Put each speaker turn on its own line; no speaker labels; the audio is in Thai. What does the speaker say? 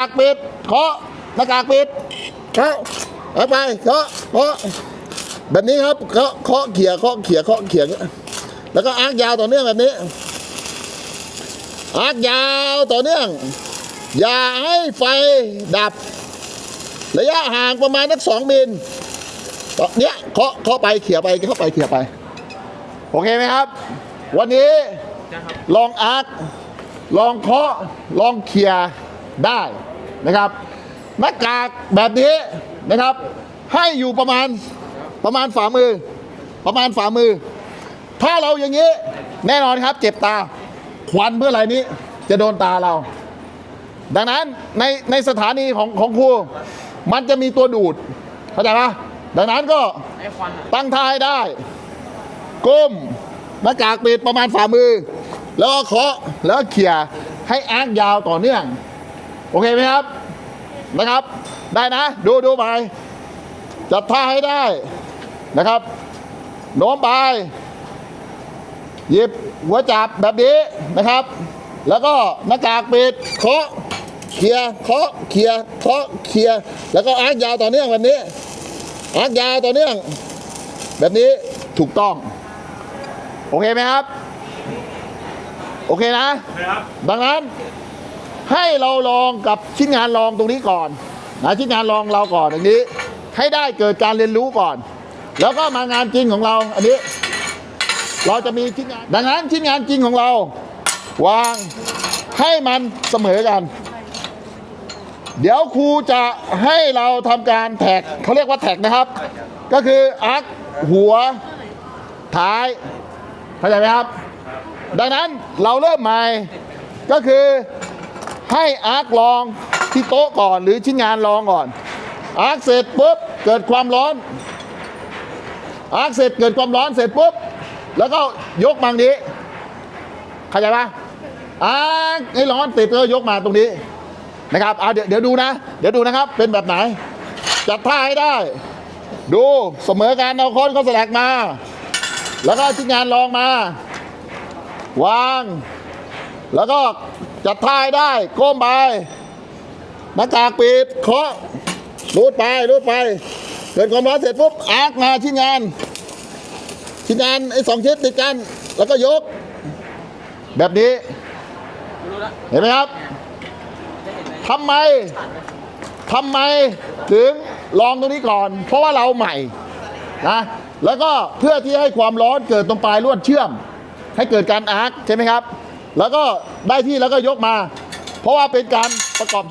หน้ากากปิดเคาะหน้ากากปิดเคาะเอาไปเคาะเคาะแบบนี้ครับเคาะเคาะเขี่ยเคาะเขี่ยเคาะเขี่ยแล้วก็อาร์กยาวต่อเนื่องแบบนี้อาร์กยาวต่อเนื่อง อย่าให้ไฟดับ ระยะห่างประมาณนักสองมิลต่อเนี้ยเคาะเคาะไปเขี่ยไปเคาะไปเขี่ยไป โอเคไหมครับ วันนี้ลองอาร์คลองเคาะลองเขี่ยได้ นะครับหน้ากากแบบนี้นะครับ ให้อยู่ประมาณประมาณฝ่ามือ ประมาณฝ่ามือ ถ้าเราอย่างนี้แน่นอนครับ เจ็บตาควันเพื่ออะไรนี้จะโดนตาเรา ดังนั้นในในสถานีของของครูมันจะมีตัวดูดเข้าใจปะดังนั้นก็
น
ตั้งท่าให้ได้ ก้มหน้ากากปิดประมาณฝ่ามือ แล้วก็เคาะแล้วเขี่ยให้อาร์กยาวต่อเนื่อง โอเคไหมครับนะครับ ได้นะ ดูดูไปจัดท่าให้ได้นะครับ โน้มไป หยิบหัวจับแบบนี้นะครับ แล้วก็หน้ากากปิดเคาะเขี่ยเคาะเขี่ยเคาะเขี่ยแล้วก็อาร์กยาวต่อเนื่องแบบนี้อาร์กยาวต่อเนื่อง แบบนี้ถูกต้อง โอเคไหมครับ โอเคนะ
ครับ
ดังนั้น ให้เราลองกับชิ้นงานลองตรงนี้ก่อนนะชิ้นงานลองเราก่อนอย่างนี้ ให้ได้เกิดการเรียนรู้ก่อน แล้วก็มางานจริงของเราอันนี้ เราจะมีชิ้นงานดังนั้นชิ้นงานจริงของเรา วางให้มันเสมอกัน เดี๋ยวครูจะให้เราทำการแท็กเขาเรียกว่าแท็กนะครับ ก็คืออาร์คหัวท้ายเข้าใจไหมครับ ดังนั้นเราเริ่มใหม่ก็คือ ให้อาร์คลองที่โต๊ะก่อนหรือชิ้นงานลองก่อน อาร์คเสร็จปุ๊บเกิดความร้อน อาร์คเสร็จเกิดความร้อนเสร็จปุ๊บแล้วก็ยกมาตรงนี้เข้าใจปะอาร์คให้ร้อนติดแล้วยกมาตรงนี้นะครับเอาเดี๋ยวเดี๋ยวดูนะ เดี๋ยวดูนะครับ เป็นแบบไหน จัดท่าให้ได้ ดูเสมอการเอาค้อนเข้าสลักมา แล้วก็ชิ้นงานลองมา วาง แล้วก็จัดท่าให้ได้ก้มไปหน้ากากปิดเคาะรูดไปรูดไป เกิดความร้อนเสร็จปุ๊บอาร์คมาชิ้นงาน ชิ้นงานไอ้สองชิ้นติดกัน แล้วก็ยก แบบนี้ เห็นไหมครับ
จะเห็นไหม
ทำไมทำไมถึงลองตรงนี้ก่อน เพราะว่าเราใหม่นะแล้วก็เพื่อที่ให้ความร้อนเกิดตรงปลายลวดเชื่อม ให้เกิดการอาร์คใช่ไหมครับ แล้วก็ได้ที่แล้วก็ยกมา เพราะว่าเป็นการประกอบ